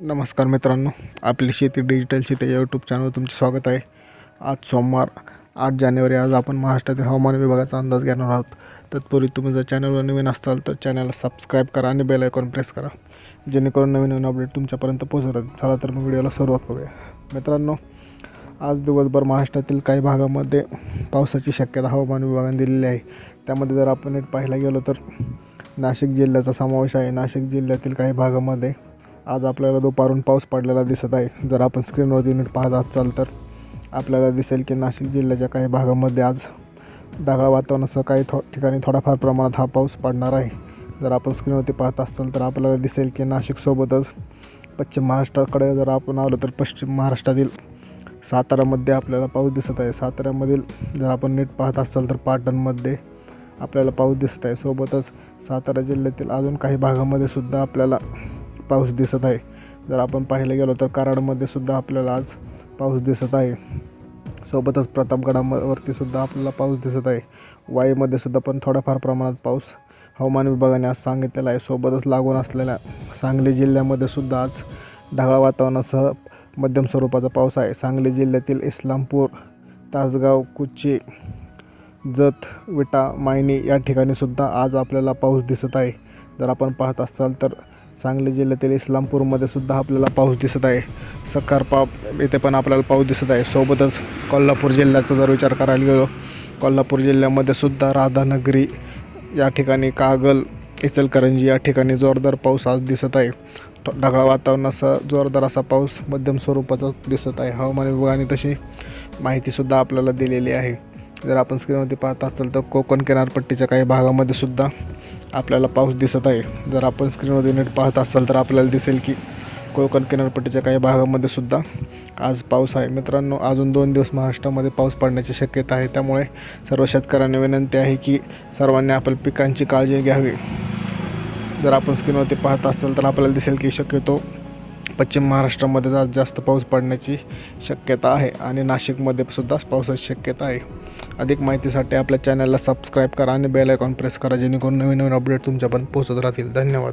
नमस्कार मित्रांनो आपली शेती डिजिटल शेती या यूट्यूब चॅनलवर तुमचे स्वागत आहे. आज सोमवार आठ जानेवारी आज आपण महाराष्ट्रातील हवामान विभागाचा अंदाज घेणार आहोत. तत्पूर्वी तुम्ही जर चॅनलवर नवीन असाल तर चॅनलला सबस्क्राईब करा आणि बेल आयकॉन प्रेस करा. जेणेकरून नवीन नवीन अपडेट तुमच्यापर्यंत पोहोचत चला तर मग व्हिडिओला सुरुवात करूया. मित्रांनो आज दिवसभर महाराष्ट्रातील काही भागामध्ये पावसाची शक्यता हवामान विभागाने दिलेली आहे. त्यामध्ये जर आपण नीट पाहायला गेलो तर नाशिक जिल्ह्याचा समावेश आहे. नाशिक जिल्ह्यातील काही भागामध्ये आज आपल्याला दुपारून पाऊस पडलेला दिसत आहे. जर आपण स्क्रीनवरती नीट पाहत असाल तर आपल्याला दिसेल की नाशिक जिल्ह्याच्या काही भागामध्ये आज ढगाळ वातावरणासह काही थो ठिकाणी थोडाफार प्रमाणात हा पाऊस पडणार आहे. जर आपण स्क्रीनवरती पाहत असाल तर आपल्याला दिसेल की नाशिकसोबतच पश्चिम महाराष्ट्राकडे जर आपण आलो तर पश्चिम महाराष्ट्रातील सातारामध्ये आपल्याला पाऊस दिसत आहे. साताऱ्यामधील जर आपण नीट पाहत असाल तर पाटणमध्ये आपल्याला पाऊस दिसत आहे. सोबतच सातारा जिल्ह्यातील अजून काही भागामध्ये सुद्धा आपल्याला पाऊस दिसत आहे. जर आपण पाहायला गेलो तर कराडमध्ये सुद्धा आपल्याला आज पाऊस दिसत आहे. सोबतच प्रतापगडावरती सुद्धा आपल्याला पाऊस दिसत आहे. वाईमध्ये सुद्धा पण थोड्याफार प्रमाणात पाऊस हवामान विभागाने आज सांगितलेला आहे. सोबतच लागून असलेल्या सांगली जिल्ह्यामध्ये सुद्धा आज ढगाळ वातावरणासह मध्यम स्वरूपाचा पाऊस आहे. सांगली जिल्ह्यातील इस्लामपूर तासगाव कुच्ची जत विटा मायनी या ठिकाणी सुद्धा आज आपल्याला पाऊस दिसत आहे. जर आपण पाहत असाल तर सांगली जिल्ह्यातील इस्लामपूरमध्ये सुद्धा आपल्याला पाऊस दिसत आहे. सकारपा येथे पण आपल्याला पाऊस दिसत आहे. सोबतच कोल्हापूर जिल्ह्याचा जर विचार करायला गेलो कोल्हापूर जिल्ह्यामध्ये सुद्धा राधानगरी या ठिकाणी कागल इचलकरंजी या ठिकाणी जोरदार पाऊस आज दिसत आहे. ढगाळ वातावरणाचा जोरदार असा पाऊस मध्यम स्वरूपाचा दिसत आहे. हवामान विभागाने तशी माहितीसुद्धा आपल्याला दिलेली आहे. जर आपण स्क्रीनमध्ये पाहत असाल तर कोकण किनारपट्टीच्या काही भागामध्ये सुद्धा आपल्याला पाऊस दिसत आहे. जर आपण स्क्रीनमध्ये नीट पाहत असाल तर आपल्याला दिसेल की कोकण किनारपट्टीच्या काही भागामध्ये सुद्धा आज पाऊस आहे. मित्रांनो अजून दोन दिवस महाराष्ट्रामध्ये पाऊस पडण्याची शक्यता आहे. त्यामुळे सर्व शेतकऱ्यांना विनंती आहे की सर्वांनी आपल्या पिकांची काळजी घ्यावी. जर आपण स्क्रीनवरती पाहत असाल तर आपल्याला दिसेल की शक्यतो पश्चिम महाराष्ट्रामध्ये आज जास्त पाऊस पडण्याची शक्यता आहे आणि नाशिकमध्ये सुद्धा पावसाची शक्यता आहे. अधिक माहितीसाठी आपल्या चॅनलला सबस्क्राईब करा आणि बेल आयकॉन प्रेस करा जेणेकरून नवीन नवीन अपडेट तुमच्यापर्यंत पोहोचत राहतील. धन्यवाद.